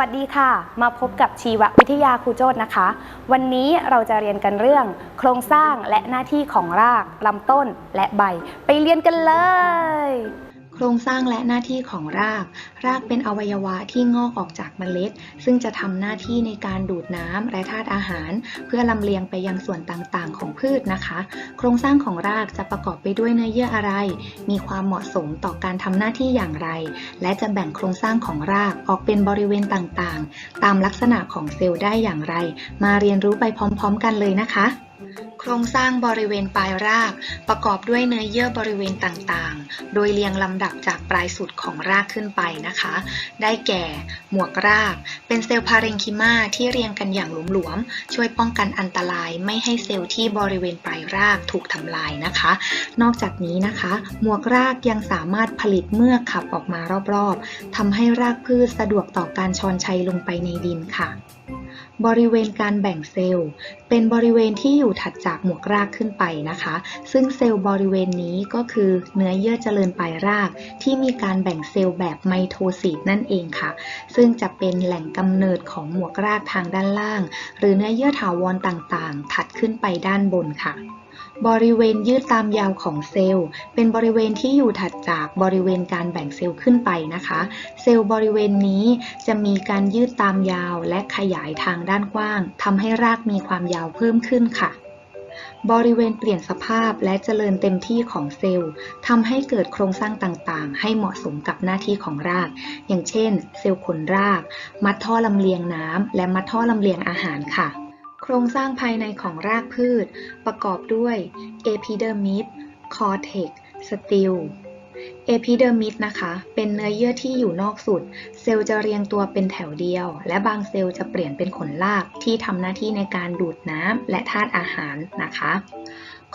วัสดีค่ะ มาพบกับชีววิทยาครูโจทย์นะคะ วันนี้เราจะเรียนกันเรื่อง โครงสร้างและหน้าที่ของรากลำต้นและใบ ไปเรียนกันเลย โครงสร้างและหน้าที่ของราก รากเป็นอวัยวะที่งอกออกจากเมล็ด ซึ่งจะทำหน้าที่ในการดูดน้ำและธาตุอาหาร เพื่อลำเลียงไปยังส่วนต่างๆ ของพืชนะคะ โครงสร้างของรากจะประกอบไปด้วยเนื้อเยื่ออะไร มีความเหมาะสมต่อการทำหน้าที่อย่างไร และจะแบ่งโครงสร้างของรากออกเป็นบริเวณต่างๆ ตามลักษณะของเซลล์ได้อย่างไร มาเรียนรู้ไปพร้อม ๆ กันเลยนะคะ โครงสร้างบริเวณปลายรากประกอบด้วยเนื้อเยื่อบริเวณต่างๆ โดยเรียงลำดับจากปลายสุดของรากขึ้นไปนะคะ ได้แก่ หมวกราก เป็นเซลล์พาเรนคิมาที่เรียงกันอย่างหลวมๆ ช่วยป้องกันอันตรายไม่ให้เซลล์ที่บริเวณปลายรากถูกทำลายนะคะ นอกจากนี้นะคะ หมวกรากยังสามารถผลิตเมือกขับออกมารอบๆทำให้รากพืชสะดวกต่อการชอนชัยลงไปในดินค่ะ บริเวณการแบ่งเซลล์ เป็นบริเวณที่อยู่ถัดจากหมวกรากขึ้นไปนะคะ ซึ่งเซลล์บริเวณนี้ก็คือเนื้อเยื่อเจริญปลายราก ที่มีการแบ่งเซลล์แบบไมโทซิสนั่นเองค่ะ ซึ่งจะเป็นแหล่งกำเนิดของหมวกรากทางด้านล่าง หรือเนื้อเยื่อถาวรต่างๆ ถัดขึ้นไปด้านบนค่ะ บริเวณยืดตามยาวของเซลล์ เป็นบริเวณที่อยู่ถัดจากบริเวณการแบ่งเซลล์ขึ้นไปนะคะ เซลล์บริเวณนี้จะมีการยืดตามยาวและขยายทางด้านกว้างทำให้รากมีความยาวเพิ่มขึ้นค่ะ บริเวณเปลี่ยนสภาพและเจริญเต็มที่ของเซลล์ทำให้เกิดโครงสร้างต่างๆ ให้เหมาะสมกับหน้าที่ของราก อย่างเช่น เซลล์ขนราก มัดท่อลำเลียงน้ำและมัดท่อลำเลียงอาหารค่ะ โครงสร้างภายในของรากพืช ประกอบด้วย epidermis cortex stil epidermis นะคะ เป็นเนื้อเยื่อที่อยู่นอกสุด เซลล์จะเรียงตัวเป็นแถวเดียว และบางเซลล์จะเปลี่ยนเป็นขนรากที่ทำหน้าที่ในการดูดน้ำและธาตุอาหารนะคะ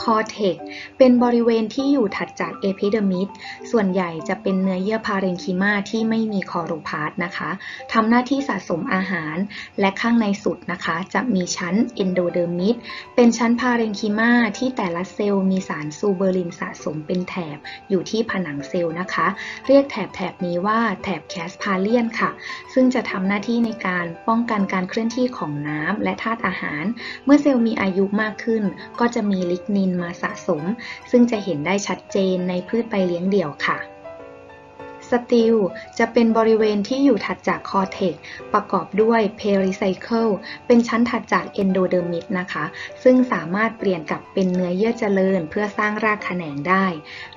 cortex เป็นบริเวณที่อยู่ถัดจาก epidermis ส่วนใหญ่จะเป็นเนื้อเยื่อพาเรนคิมาที่ไม่มีคอโรพาสนะคะทำหน้าที่สะสมอาหาร และข้างในสุดนะคะ จะมีชั้น endodermis เป็นชั้นพาเรนคิมาที่แต่ละเซลล์มีสารซูเบอรินสะสมเป็นแถบอยู่ที่ผนังเซลล์นะคะ เรียกแถบแถบนี้ว่าแถบแคสพาเลียนค่ะ ซึ่งจะทำหน้าที่ในการป้องกันการเคลื่อนที่ของน้ำและธาตุอาหาร เมื่อเซลล์มีอายุมากขึ้น ก็จะมีลิกนินมาสะสม ซึ่งจะเห็นได้ชัดเจนในพืชใบเลี้ยงเดี่ยวค่ะสติลจะเป็นบริเวณที่อยู่ถัดจากคอเทกประกอบด้วยเพริไซเคิลเป็นชั้นถัดจากเอนโดเดอร์มิสนะคะ ซึ่งสามารถเปลี่ยนกลับเป็นเนื้อเยื่อเจริญ เพื่อสร้างรากแขนงได้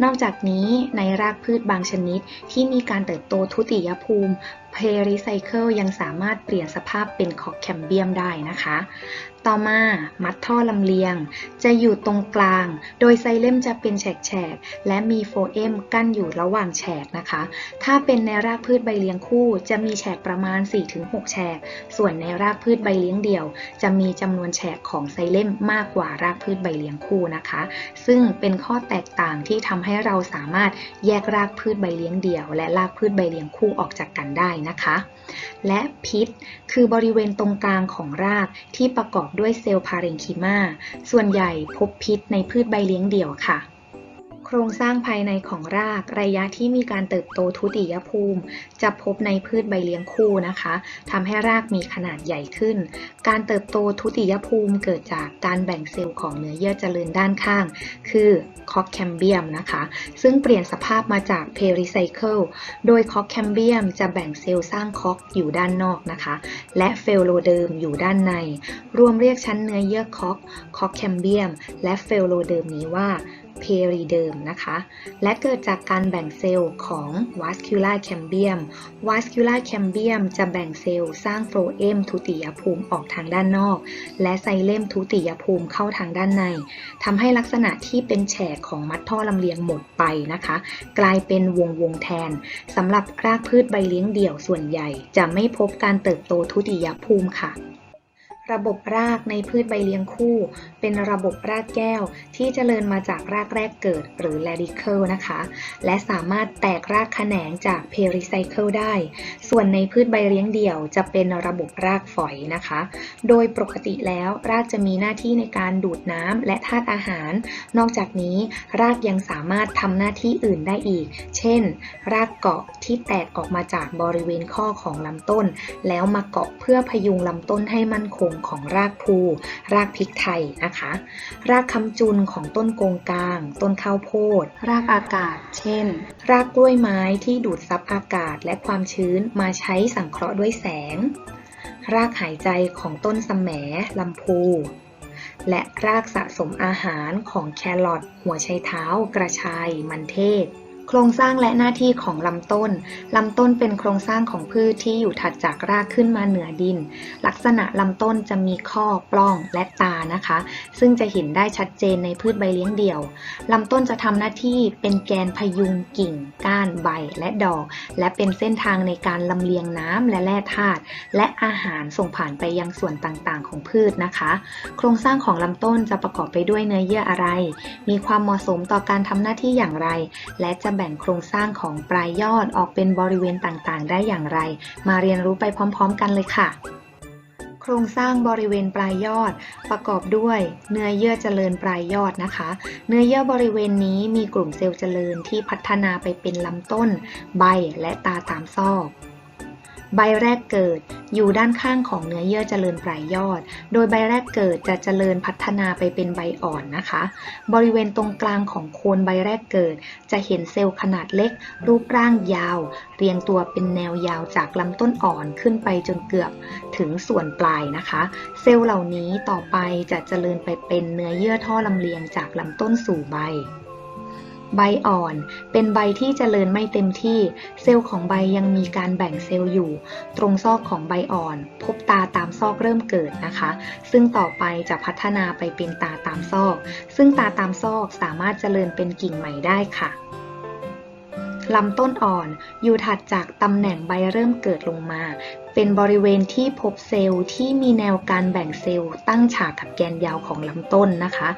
นอกจากนี้ในรากพืชบางชนิดที่มีการเติบโตทุติยภูมิ เพริไซเคิลยังสามารถเปลี่ยนสภาพเป็นคอแคมเบียมได้นะคะ ต่อมามัดท่อลำเลียง จะอยู่ตรงกลาง โดยไซเลมจะเป็นแฉกๆ และมีโฟเอมกั้นอยู่ระหว่างแฉกนะคะ ถ้าเป็นในรากพืชใบเลี้ยงคู่ จะมีแฉกประมาณ 4-6 แฉก ส่วนในรากพืชใบเลี้ยงเดี่ยว จะมีจำนวนแฉกของไซเลมมากกว่ารากพืชใบเลี้ยงคู่นะคะ ซึ่งเป็นข้อแตกต่างที่ทำให้เราสามารถแยกรากพืชใบเลี้ยงเดี่ยว และรากพืชใบเลี้ยงคู่ออกจากกันได้นะคะ และพิษคือบริเวณตรงกลางของรากที่ประกอบด้วยเซลล์พาเรนคิมาส่วนใหญ่พบพิษในพืชใบเลี้ยงเดี่ยวค่ะ โครงสร้างภายในของรากระยะที่มีการเติบโตทุติยภูมิ จะพบในพืชใบเลี้ยงคู่นะคะทำให้รากมีขนาดใหญ่ขึ้น การเติบโตทุติยภูมิเกิดจากการแบ่งเซลล์ของเนื้อเยื่อเจริญด้านข้าง คือคอคแคมเบียมนะคะ ซึ่งเปลี่ยนสภาพมาจากเพริไซเคิลโดยคอคแคมเบียมจะแบ่งเซลล์สร้างคอกอยู่ด้านนอกนะคะ และเฟลโลเดิมอยู่ด้านใน รวมเรียกชั้นเนื้อเยื่อคอกคอคแคมเบียม และเฟลโลเดิมนี้ว่า เพรีเดิมนะคะ และเกิดจากการแบ่งเซลล์ของ vascular cambium vascular cambium จะแบ่งเซลล์สร้างโฟลเอมทุติยภูมิออกทางด้านนอก และไซเลมทุติยภูมิเข้าทางด้านในทำให้ลักษณะที่เป็นแฉกของมัดท่อลำเลียงหมดไปนะคะ กลายเป็นวงวงแทนสำหรับรากพืชใบเลี้ยงเดี่ยวส่วนใหญ่ จะไม่พบการเติบโตทุติยภูมิค่ะ ระบบรากในพืชใบเลี้ยงคู่ เป็นระบบรากแก้วที่เจริญมาจากรากแรกเกิดหรือ radical นะคะ และสามารถแตกรากแขนงจาก pericycle ได้ ส่วนในพืชใบเลี้ยงเดี่ยวจะเป็นระบบรากฝอยนะคะ โดยปกติแล้วรากจะมีหน้าที่ในการดูดน้ำและธาตุอาหาร นอกจากนี้รากยังสามารถทำหน้าที่อื่นได้อีก เช่น รากเกาะที่แตกออกมาจากบริเวณข้อของลำต้น แล้วมาเกาะเพื่อพยุงลำต้นให้มั่นคงของรากภู รากพริกไทยนะคะ รากคำจุนของต้นโกงกลาง ต้นข้าวโพด รากอากาศ เช่น รากกล้วยไม้ที่ดูดซับอากาศและความชื้นมาใช้สังเคราะห์ด้วยแสง รากหายใจของต้นสมแหมลำพูและรากสะสมอาหารของแครอทหัวไชเท้ากระชายมันเทศ โครงสร้างและหน้าที่ของลำต้น ลำต้นเป็นโครงสร้างของพืชที่อยู่ถัดจากรากขึ้นมาเหนือดิน ลักษณะลำต้นจะมีข้อ ปล้อง และตานะคะ ซึ่งจะเห็นได้ชัดเจนในพืชใบเลี้ยงเดี่ยว ลำต้นจะทำหน้าที่เป็นแกนพยุงกิ่ง ก้าน ใบ และดอก และเป็นเส้นทางในการลำเลียงน้ำและแร่ธาตุ และอาหารส่งผ่านไปยังส่วนต่างๆ ของพืชนะคะ โครงสร้างของลำต้นจะประกอบไปด้วยเนื้อเยื่ออะไร มีความเหมาะสมต่อการทำหน้าที่อย่างไร และจะแบ่งโครงสร้างของปลายยอดออกเป็นบริเวณต่างๆ ได้อย่างไร มาเรียนรู้ไปพร้อม ๆ กันเลยค่ะ โครงสร้างบริเวณปลายยอด ประกอบด้วย เนื้อเยื่อเจริญปลายยอดนะคะ เนื้อเยื่อบริเวณนี้มีกลุ่มเซลล์เจริญที่พัฒนาไปเป็นลำต้น ใบและตาตามซอก ใบแรกเกิดอยู่ด้านข้างของเนื้อเยื่อเจริญปลายยอด โดยใบแรกเกิดจะเจริญพัฒนาไปเป็นใบอ่อนนะคะ บริเวณตรงกลางของโคนใบแรกเกิด จะเห็นเซลล์ขนาดเล็ก รูปร่างยาว เรียงตัวเป็นแนวยาวจากลำต้นอ่อนขึ้นไปจนเกือบถึงส่วนปลายนะคะ เซลล์เหล่านี้ต่อไปจะเจริญไปเป็นเนื้อเยื่อท่อลำเลียงจากลำต้นสู่ใบ ใบอ่อน เป็นใบที่เจริญไม่เต็มที่ เซลล์ของใบยังมีการแบ่งเซลล์อยู่ ตรงซอกของใบอ่อน พบตาตามซอกเริ่มเกิดนะคะ ซึ่งต่อไปจะพัฒนาไปเป็นตาตามซอก ซึ่งตาตามซอกสามารถเจริญเป็นกิ่งใหม่ได้ค่ะลำต้นอ่อนอยู่ถัดจากตำแหน่งใบเริ่มเกิดลงมา เป็นบริเวณที่พบเซลล์ที่มีแนวการแบ่งเซลล์ตั้งฉากกับแกนยาวของลำต้นนะคะ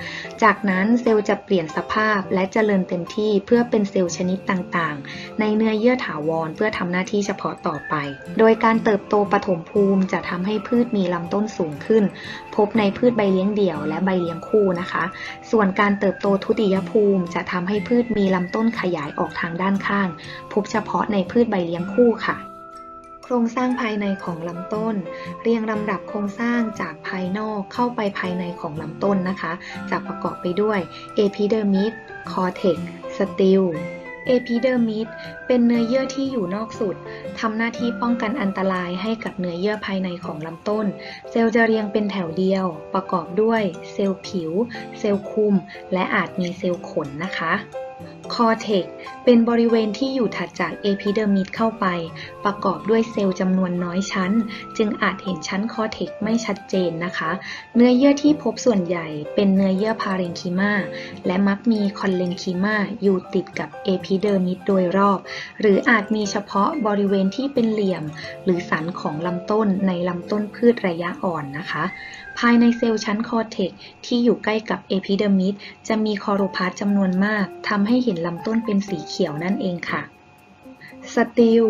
จากนั้นเซลล์จะเปลี่ยนสภาพและเจริญเต็มที่เพื่อเป็นเซลล์ชนิดต่างๆ ในเนื้อเยื่อถาวรเพื่อทำหน้าที่เฉพาะต่อไป โดยการเติบโตปฐมภูมิจะทำให้พืชมีลำต้นสูงขึ้น พบในพืชใบเลี้ยงเดี่ยวและใบเลี้ยงคู่นะคะ ส่วนการเติบโตทุติยภูมิจะทำให้พืชมีลำต้นขยายออกทางด้านข้าง พบเฉพาะในพืชใบเลี้ยงคู่ค่ะ โครงสร้างภายในของลำต้น เรียงลำดับโครงสร้างจากภายนอกเข้าไปภายในของลำต้นนะคะ จะประกอบไปด้วย epidermis cortex stil epidermis เป็นเนื้อเยื่อที่อยู่นอกสุดทำหน้าที่ป้องกันอันตรายให้กับเนื้อเยื่อภายในของลำต้น เซลล์จะเรียงเป็นแถวเดียว ประกอบด้วยเซลล์ผิว เซลล์คุม และอาจมีเซลล์ขนนะคะ คอเทกเป็นบริเวณที่อยู่ถัดจากเอพิเดอร์มิดเข้าไป ประกอบด้วยเซลล์จำนวนน้อยชั้น จึงอาจเห็นชั้นคอเทกไม่ชัดเจนนะคะ เนื้อเยื่อที่พบส่วนใหญ่เป็นเนื้อเยื่อพาเรนคิมาและมักมีคอนเลนคิมาอยู่ติดกับเอพิเดอร์มิดโดยรอบ หรืออาจมีเฉพาะบริเวณที่เป็นเหลี่ยม หรือสันของลำต้นในลำต้นพืชระยะอ่อนนะคะ ภายในเซลล์ชั้นคอเทกที่อยู่ใกล้กับเอพิเดอร์มิดจะมีคอโรพาสต์จำนวนมากทำให้เห็นลำต้นเป็นสีเขียวนั่นเองค่ะสติล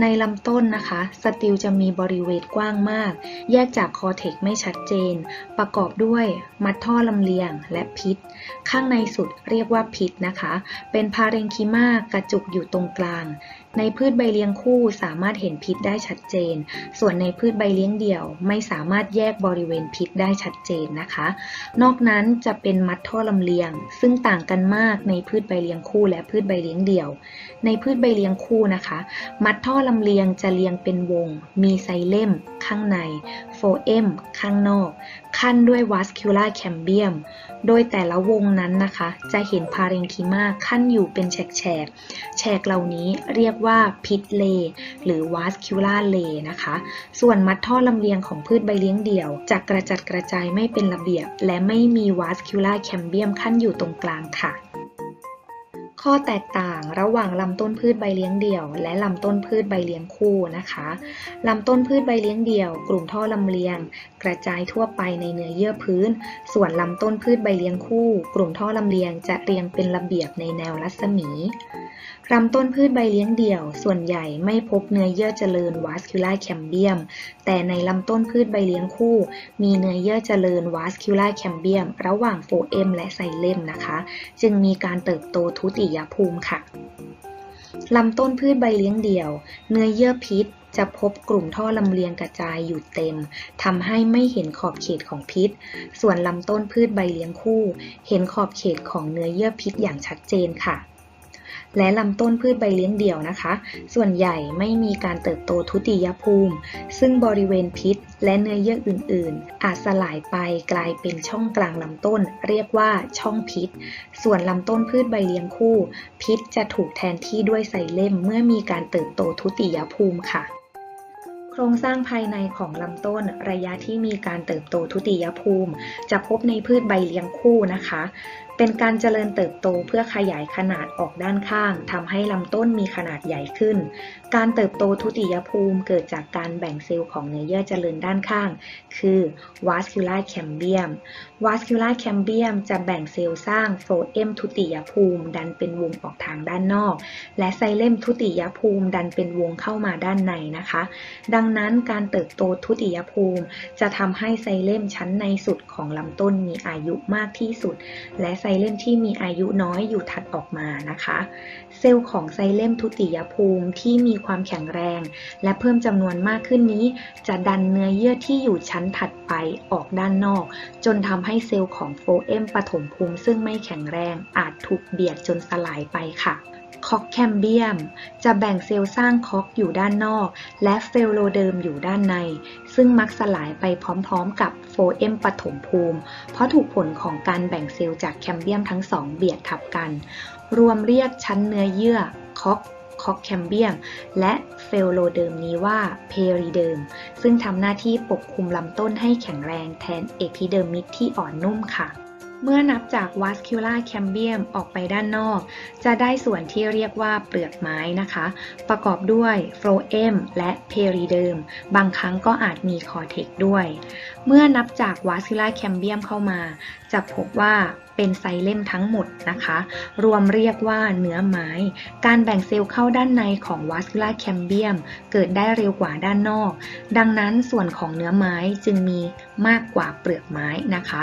ในลำต้นนะคะสติลจะมีบริเวณกว้างมาก แยกจากคอเทกไม่ชัดเจน ประกอบด้วยมัดท่อลำเลียงและพิษ ข้างในสุดเรียกว่าพิษนะคะ เป็นพาเรนคิมากระจุกอยู่ตรงกลาง ในพืชใบเลี้ยงคู่สามารถเห็นพิษได้ชัดเจน ส่วนในพืชใบเลี้ยงเดี่ยว ไม่สามารถแยกบริเวณพิษได้ชัดเจนนะคะ นอกนั้นจะเป็นมัดท่อลำเลียง ซึ่งต่างกันมากในพืชใบเลี้ยงคู่ และพืชใบเลี้ยงเดี่ยว ในพืชใบเลี้ยงคู่นะคะ มัดท่อลำเลียงจะเรียงเป็นวง มีไซเลมข้างในโฟเอมข้างนอก ขั้นด้วยวัสคิ u ล a r แคมเบียม โดยแต่ละวงนั้นนะคะ จะเห็นพาเรนคิมาขั้นอยู่เป็นแฉกแฉกแฉกเหล่านี้เรียกว่าพิษเลหรือวัสคิ u ล a r เลนะคะ ส่วนมัดท่อลำเลียงของพืชใบเลี้ยงเดี่ยวจะกระจัดกระจายไม่เป็นระเบียบ และไม่มีวัสคิ u ล a r แคมเบียมขั้นอยู่ตรงกลางค่ะข้อแตกต่างระหว่างลำต้นพืชใบเลี้ยงเดี่ยว และลำต้นพืชใบเลี้ยงคู่นะคะลำต้นพืชใบเลี้ยงเดี่ยว กลุ่มท่อลำเลียง กระจายทั่วไปในเนื้อเยื่อพื้น ส่วนลำต้นพืชใบเลี้ยงคู่ กลุ่มท่อลำเลียงจะเรียงเป็นระเบียบในแนวรัศมี ลำต้นพืชใบเลี้ยงเดี่ยว ส่วนใหญ่ไม่พบเนื้อเยื่อเจริญ vascular cambium แต่ในลำต้นพืชใบเลี้ยงคู่ มีเนื้อเยื่อเจริญ vascular cambium ระหว่างโฟเอมและไซเลมนะคะ จึงมีการเติบโตทุติยภูมิค่ะลำต้นพืชใบเลี้ยงเดี่ยว เนื้อเยื่อพิษจะพบกลุ่มท่อลำเลียงกระจายอยู่เต็มทำให้ไม่เห็นขอบเขตของพิษ ส่วนลำต้นพืชใบเลี้ยงคู่ เห็นขอบเขตของเนื้อเยื่อพิษอย่างชัดเจนค่ะ และลำต้นพืชใบเลี้ยงเดี่ยวนะคะ ส่วนใหญ่ไม่มีการเติบโตทุติยภูมิ ซึ่งบริเวณพิษและเนื้อเยื่ออื่น ๆ อาจสลายไปกลายเป็นช่องกลางลำต้น เรียกว่าช่องพิษ ส่วนลำต้นพืชใบเลี้ยงคู่ พิษจะถูกแทนที่ด้วยไซเลมเมื่อมีการเติบโตทุติยภูมิค่ะโครงสร้างภายในของลำต้นระยะที่มีการเติบโตทุติยภูมิ จะพบในพืชใบเลี้ยงคู่นะคะ เป็นการเจริญเติบโตเพื่อขยายขนาดออกด้านข้างทำให้ลำต้นมีขนาดใหญ่ขึ้น การเติบโตทุติยภูมิเกิดจากการแบ่งเซลล์ของเนื้อเยื่อเจริญด้านข้าง คือ vascular cambium vascular cambium จะแบ่งเซลล์สร้างโฟเอมทุติยภูมิ ดันเป็นวงออกทางด้านนอก และไซเลมทุติยภูมิ ดันเป็นวงเข้ามาด้านในนะคะ ดังนั้นการเติบโตทุติยภูมิ จะทำให้ไซเลมชั้นในสุดของลำต้นมีอายุมากที่สุด และไซเลมที่มีอายุน้อยอยู่ถัดออกมานะคะ เซลล์ของไซเลมทุติยภูมิที่มีความแข็งแรง และเพิ่มจำนวนมากขึ้นนี้ จะดันเนื้อเยื่อที่อยู่ชั้นถัดไปออกด้านนอก จนทำให้เซลล์ของโฟเอมปฐมภูมิซึ่งไม่แข็งแรงอาจถูกเบียดจนสลายไปค่ะ คอกแคมเบียม จะแบ่งเซลล์สร้างคอกอยู่ด้านนอก และเฟลโลเดิมอยู่ด้านใน ซึ่งมักสลายไปพร้อมๆกับโฟเอมปฐมภูมิ เพราะถูกผลของการแบ่งเซลล์จากแคมเบียมทั้งสองเบียดทับกัน รวมเรียกชั้นเนื้อเยื่อคอกคอกแคมเบียม และเฟลโลเดิมนี้ว่าเพริเดิม ซึ่งทำหน้าที่ปกคลุมลำต้นให้แข็งแรงแทนเอพิเดอร์มิสที่อ่อนนุ่มค่ะ เมื่อนับจาก vascular cambium ออกไปด้านนอก จะได้ส่วนที่เรียกว่าเปลือกไม้นะคะ ประกอบด้วย phloem และ periderm บางครั้งก็อาจมี cortex ด้วย เมื่อนับจาก vascular cambium เข้ามา จะพบว่า เป็นไซเลมทั้งหมดนะคะ รวมเรียกว่าเนื้อไม้ การแบ่งเซลล์เข้าด้านในของ vascular cambium เกิดได้เร็วกว่าด้านนอก ดังนั้นส่วนของเนื้อไม้จึงมีมากกว่าเปลือกไม้นะคะ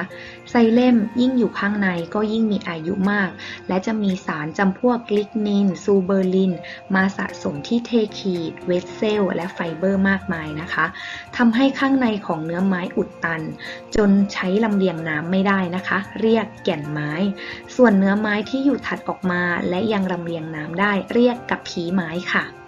ไซเลมยิ่งอยู่ข้างในก็ยิ่งมีอายุมาก และจะมีสารจำพวกลิกนิน ซูเบอร์ลิน มาสะสมที่เทคีดเวสเซล และไฟเบอร์มากมายนะคะทำให้ข้างในของเนื้อไม้อุดตัน จนใช้ลำเลียงน้ำไม่ได้นะคะ เรียกแก่นไม้ ส่วนเนื้อไม้ที่อยู่ถัดออกมาและยังลำเลียงน้ำได้เรียกกับผีไม้ค่ะ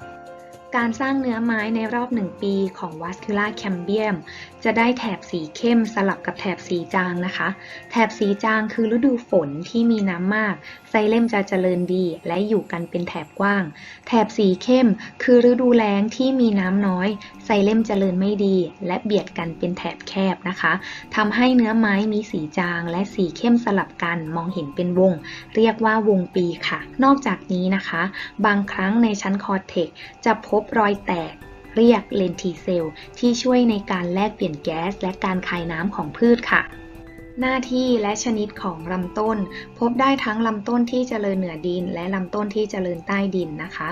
การสร้างเนื้อไม้ในรอบ 1 ปีของ vascular cambium จะได้แถบสีเข้มสลับกับแถบสีจางนะคะ แถบสีจางคือฤดูฝนที่มีน้ำมาก ไซเลมจะเจริญดีและอยู่กันเป็นแถบกว้าง แถบสีเข้มคือฤดูแล้งที่มีน้ำน้อย ไซเลมเจริญไม่ดี และเบียดกันเป็นแถบแคบนะคะทำให้เนื้อไม้มีสีจาง และสีเข้มสลับกันมองเห็นเป็นวง เรียกว่าวงปีค่ะ นอกจากนี้นะคะ บางครั้งในชั้นคอร์เทกจะพบรอยแตก เรียกเลนทีเซลที่ช่วยในการแลกเปลี่ยนแก๊สและการคายน้ำของพืชค่ะ หน้าที่และชนิดของลำต้น พบได้ทั้งลำต้นที่เจริญเหนือดิน และลำต้นที่เจริญใต้ดินนะคะ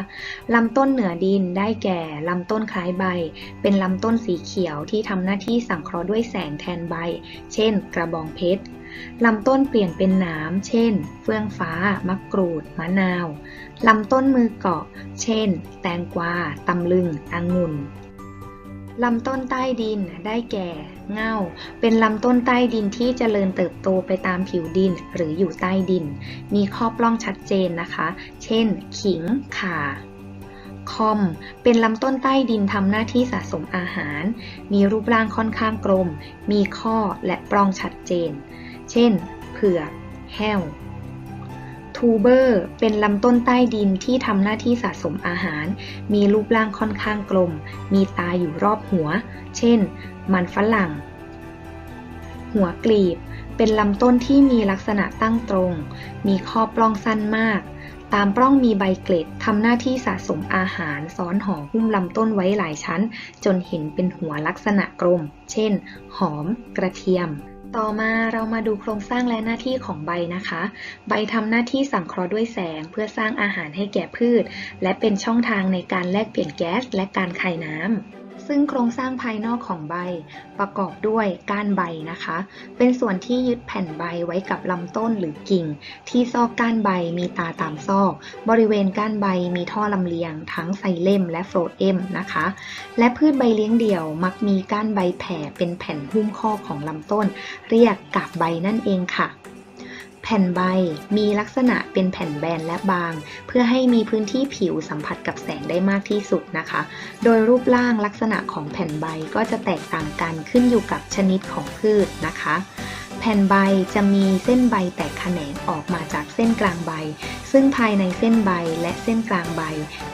ลำต้นเหนือดินได้แก่ลำต้นคล้ายใบ เป็นลำต้นสีเขียวที่ทำหน้าที่สังเคราะห์ด้วยแสงแทนใบ เช่น กระบองเพชร ลำต้นเปลี่ยนเป็นหนาม เช่น เฟื่องฟ้า มะกรูด มะนาว ลำต้นมือเกาะ เช่น แตงกวา ตำลึงองุ่น ลำต้นใต้ดิน ได้แก่ เง่า เป็นลำต้นใต้ดินที่เจริญเติบโตไปตามผิวดินหรืออยู่ใต้ดิน มีข้อปล้องชัดเจนนะคะ เช่น ขิง ข่าคอมเป็นลำต้นใต้ดินทำหน้าที่สะสมอาหาร มีรูปร่างค่อนข้างกลม มีข้อและปล้องชัดเจน เช่น เผือก แห้ว ทูเบอร์เป็นลำต้นใต้ดินที่ทำหน้าที่สะสมอาหาร มีรูปร่างค่อนข้างกลม มีตาอยู่รอบหัว เช่น มันฝรั่ง หัวกลีบเป็นลำต้นที่มีลักษณะตั้งตรง มีข้อปล้องสั้นมาก ตามปล้องมีใบเกล็ดทำหน้าที่สะสมอาหารซ้อนห่อหุ้มลำต้นไว้หลายชั้น จนเห็นเป็นหัวลักษณะกลม เช่น หอม กระเทียม ต่อมาเรามาดูโครงสร้างและหน้าที่ของใบนะคะ ใบทำหน้าที่สังเคราะห์ด้วยแสงเพื่อสร้างอาหารให้แก่พืช และเป็นช่องทางในการแลกเปลี่ยนแก๊สและการคายน้ำ ซึ่งโครงสร้างภายนอกของใบ ประกอบด้วยก้านใบนะคะ เป็นส่วนที่ยึดแผ่นใบไว้กับลำต้นหรือกิ่ง ที่ซอกก้านใบมีตาตามซอก บริเวณก้านใบมีท่อลำเลียง ทั้งไซเลมและโฟลเอมนะคะ และพืชใบเลี้ยงเดี่ยวมักมีก้านใบแผ่เป็นแผ่นหุ้มข้อของลำต้น เรียกกาบใบนั่นเองค่ะ แผ่นใบมีลักษณะเป็นแผ่นแบนและบาง เพื่อให้มีพื้นที่ผิวสัมผัสกับแสงได้มากที่สุดนะคะ โดยรูปร่างลักษณะของแผ่นใบก็จะแตกต่างกันขึ้นอยู่กับชนิดของพืชนะคะ แผ่นใบจะมีเส้นใบแตกแขนงออกมาจากเส้นกลางใบ ซึ่งภายในเส้นใบและเส้นกลางใบ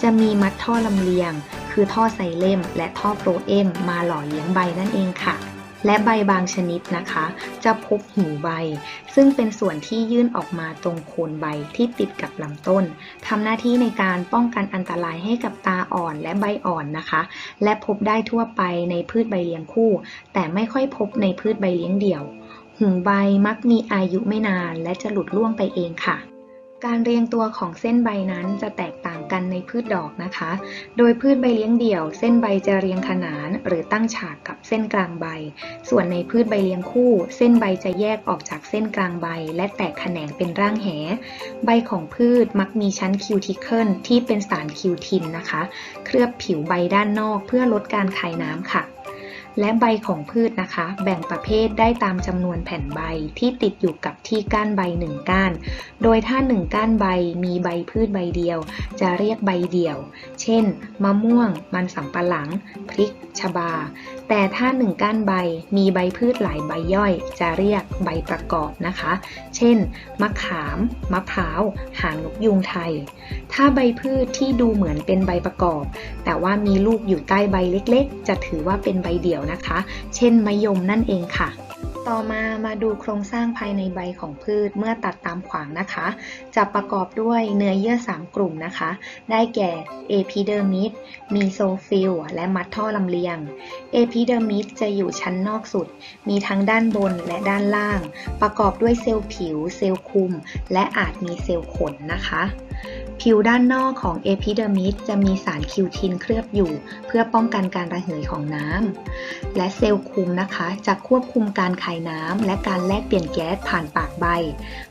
จะมีมัดท่อลำเลียง คือท่อไซเลมและท่อโปรเอมมาหล่อเลี้ยงใบนั่นเองค่ะ และใบบางชนิดนะคะ จะพบหูใบ ซึ่งเป็นส่วนที่ยื่นออกมาตรงโคนใบที่ติดกับลำต้นทำหน้าที่ในการป้องกันอันตรายให้กับตาอ่อนและใบอ่อนนะคะ และพบได้ทั่วไปในพืชใบเลี้ยงคู่ แต่ไม่ค่อยพบในพืชใบเลี้ยงเดี่ยว หูใบมักมีอายุไม่นานและจะหลุดร่วงไปเองค่ะ การเรียงตัวของเส้นใบนั้นจะแตกต่างกันในพืชดอกนะคะ โดยพืชใบเลี้ยงเดี่ยว เส้นใบจะเรียงขนานหรือตั้งฉากกับเส้นกลางใบ ส่วนในพืชใบเลี้ยงคู่ เส้นใบจะแยกออกจากเส้นกลางใบ และแตกแขนงเป็นร่างแห ใบของพืชมักมีชั้นคิวทิเคิลที่เป็นสารคิวทินนะคะ เคลือบผิวใบด้านนอกเพื่อลดการคายน้ำค่ะ และใบของพืชนะคะ แบ่งประเภทได้ตามจำนวนแผ่นใบที่ติดอยู่กับที่ก้านใบหนึ่งก้าน โดยถ้าหนึ่งก้านใบมีใบพืชใบเดียว จะเรียกใบเดี่ยว เช่น มะม่วง มันสำปะหลัง พริก ชบา แต่ถ้าหนึ่งก้านใบมีใบพืชหลายใบย่อย จะเรียกใบประกอบนะคะ เช่น มะขาม มะพร้าว หางนกยูงไทย ถ้าใบพืชที่ดูเหมือนเป็นใบประกอบ แต่ว่ามีลูกอยู่ใต้ใบเล็ก ๆ จะถือว่าเป็นใบเดี่ยวนะคะ เช่นมะยมนั่นเองค่ะ ต่อมามาดูโครงสร้างภายในใบของพืชเมื่อตัดตามขวางนะคะ จะประกอบด้วยเนื้อเยื่อ 3 กลุ่มนะคะ ได้แก่ epidermis mesophil และมัดท่อลำเลียง epidermis จะอยู่ชั้นนอกสุด มีทั้งด้านบนและด้านล่าง ประกอบด้วยเซลล์ผิว เซลล์คุม และอาจมีเซลล์ขนนะคะ ผิวด้านนอกของ epidermis จะมีสารคิวทินเคลือบอยู่ เพื่อป้องกันการระเหยของน้ำ และเซลล์คุมนะคะจะควบคุมการคายน้ำและการแลกเปลี่ยนแก๊สผ่านปากใบ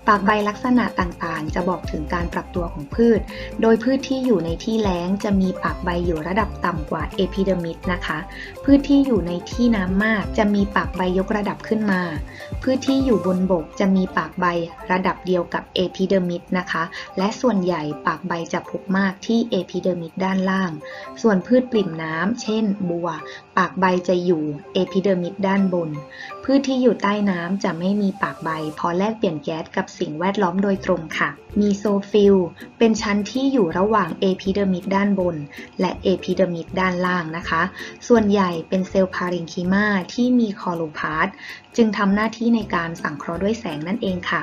ปากใบลักษณะต่างๆ จะบอกถึงการปรับตัวของพืช โดยพืชที่อยู่ในที่แล้งจะมีปากใบอยู่ระดับต่ำกว่าเอพิเดอร์มิสนะคะ พืชที่อยู่ในที่น้ำมากจะมีปากใบยกระดับขึ้นมา พืชที่อยู่บนบกจะมีปากใบระดับเดียวกับเอพิเดอร์มิสนะคะ และส่วนใหญ่ปากากใบจะพบมากที่เอพิเดอร์มิดด้านล่าง ส่วนพืชปลิ่มน้ำ เช่น บัว ปากใบจะอยู่เอพิเดอร์มิดด้านบน พืชที่อยู่ใต้น้ำจะไม่มีปากใบเพอแลกเปลี่ยนแก๊สกับสิ่งแวดล้อมโดยตรงค่ะ มีโซฟิลเป็นชั้นที่อยู่ระหว่างเอพิเดอร์มิสด้านบน และเอพิเดอร์มิสด้านล่างนะคะ ส่วนใหญ่เป็นเซลล์พาริงคีมาที่มีคอโลพาสจึงทำหน้าที่ในการสังเคราะห์ด้วยแสงนั่นเองค่ะ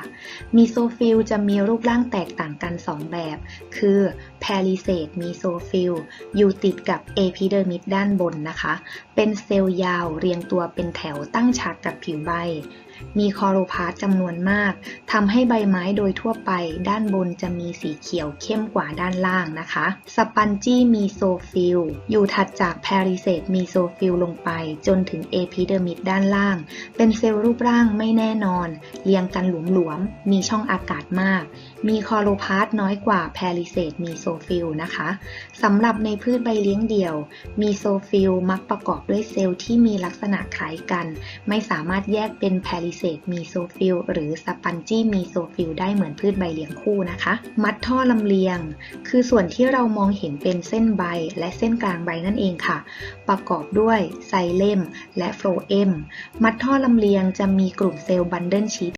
มีโซฟิลจะมีรูปร่างแตกต่างกัน 2 แบบ คือ p a l i s a d e มีโซฟิลอยู่ติดกับเอพิเดอร์มิสด้านบนนะคะ เป็นเซลล์ยาวเรียงตัวเป็นแถวตั้งฉากกับผิวใบ มีคอโรพาสจำนวนมากทำให้ใบไม้โดยทั่วไป ด้านบนจะมีสีเขียวเข้มกว่าด้านล่างนะคะ สปันจี้มีโซฟิลอยู่ถัดจากแพริเซตมีโซฟิลลงไป จนถึงเอพิเดอร์มิดด้านล่าง เป็นเซลล์รูปร่างไม่แน่นอน เรียงกันหลวมๆ มีช่องอากาศมาก มีคอโรพาสน้อยกว่าแพริเซตมีโซฟิลนะคะสำหรับในพืชใบเลี้ยงเดี่ยว มีโซฟิลมักประกอบด้วยเซลล์ที่มีลักษณะคล้ายกัน ไม่สามารถแยกเป็นแพลิเซตมีโซฟิลหรือสปันจี้มีโซฟิลได้เหมือนพืชใบเลี้ยงคู่นะคะ มัดท่อลำเลียง คือส่วนที่เรามองเห็นเป็นเส้นใบและเส้นกลางใบนั่นเองค่ะ ประกอบด้วยไซเลมและโฟเอมมัดท่อลำเลียงจะมีกลุ่มเซลล์บันเดิลชีต